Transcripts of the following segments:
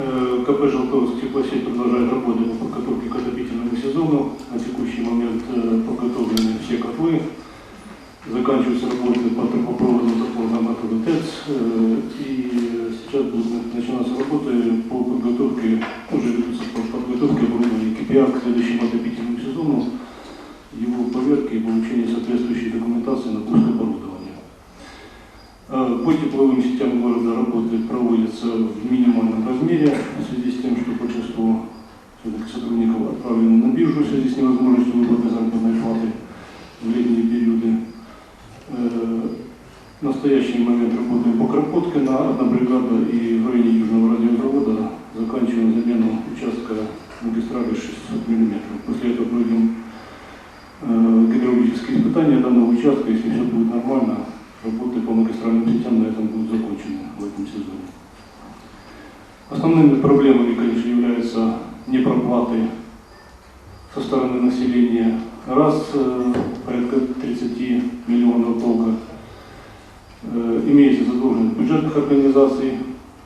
Э, КП «Желтовск теплосеть» продолжает работать по подготовке к отопительному сезону. На текущий момент э, подготовлены все котлы. Заканчиваются работы по трубопроводным запорам от ТЭЦ. э, И сейчас будут начинаться работы по подготовке, уже ведутся по подготовке оборудования КПА к следующему отопительному сезону, его поверки и получение соответствующей документации на пуск оборудования. Э, По тепловым сетям города работы проводятся в минимальном размере в связи с тем, что большинство сотрудников отправлены на биржу в связи с невозможностью выплаты заработной платы в летние периоды. Э, В настоящий момент работаем по Кропотке на одна бригада и в районе Южного радиозавода заканчиваем замену участка магистрали 600 мм. После этого пройдем э, гидравлические испытания данного участка, если все будет нормально, работы по магистральным Основными проблемами, конечно, являются непроплаты со стороны населения. Раз, э, порядка 30 миллионов долга. Э, Имеется задолженность бюджетных организаций,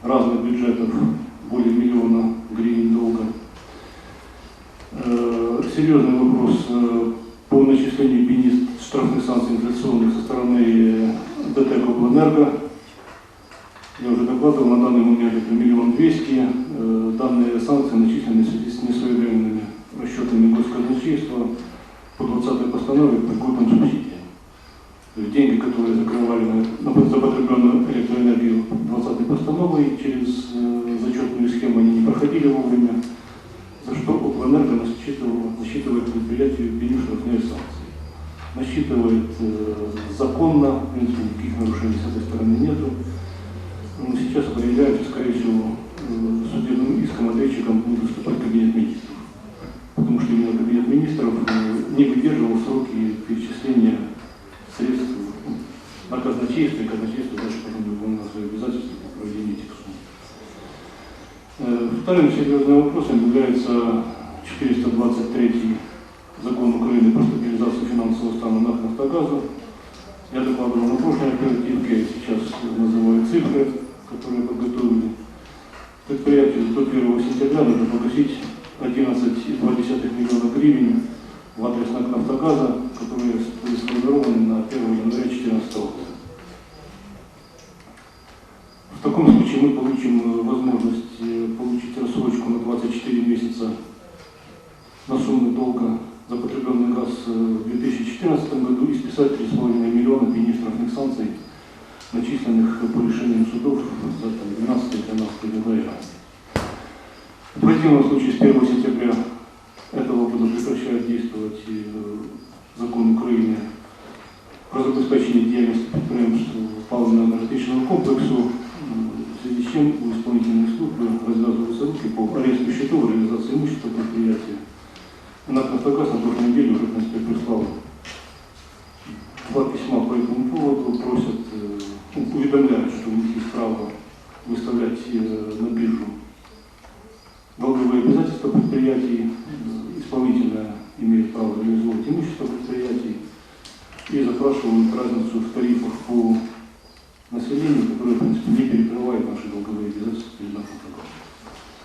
разных бюджетов, более миллиона гривен долга. Э, Серьезный вопрос по начислению пени штрафных санкций инфляционных со стороны ДТЭК Облэнерго. Я уже докладывал, на данный момент это миллион двести. Э, Данные санкции начислены в связи с несвоевременными расчетами госказначейства по 20 постанове по. То есть деньги, которые закрывали на, на запотребленную электроэнергию 20 постановой, через э, зачетную схему они не проходили вовремя, за что Облэнерго насчитывало- насчитывает предприятию пеню штрафные санкции. Насчитывает э, законно, в принципе, никаких нарушений с этой стороны нету. Казначейство, и казначейство дальше потом выполняло свои обязательства по проведению этих сумм. Э, Вторым серьезным вопросом является 423 закон Украины про стабилизацию финансового стана НАК «Нафтогаза». Я докладывал на прошлой оперативке, сейчас называю цифры, которые подготовили. Предприятию до 1 сентября нужно погасить 11,2 миллиона гривен в адрес НАК «Нафтогаза», которые сформированы на 1 января 2014 года. В таком случае мы получим э, возможность э, получить рассрочку на 24 месяца на сумму долга за потребленный газ э, в 2014 году и списать 3,5 миллиона пени штрафных санкций, начисленных по решениям судов за там, 12-13 января. В противном случае с 1 сентября этого года прекращает действовать э, закон Украины про забезпечення діяльності підприємств паливно-енергетичного комплексу, м, чем у исполнительной службы развязываются руки по аресту счетов, реализации имущества предприятия. НАК «Нафтогаз» на прошлой неделе уже, в принципе, прислал. Два письма по этому поводу, просят, э, ну, уведомляют, что у них есть право выставлять э, на биржу долговые обязательства предприятий, исполнительное имеет право реализовывать имущество предприятий. И запрашивают разницу в тарифах по населению, которая, в принципе, не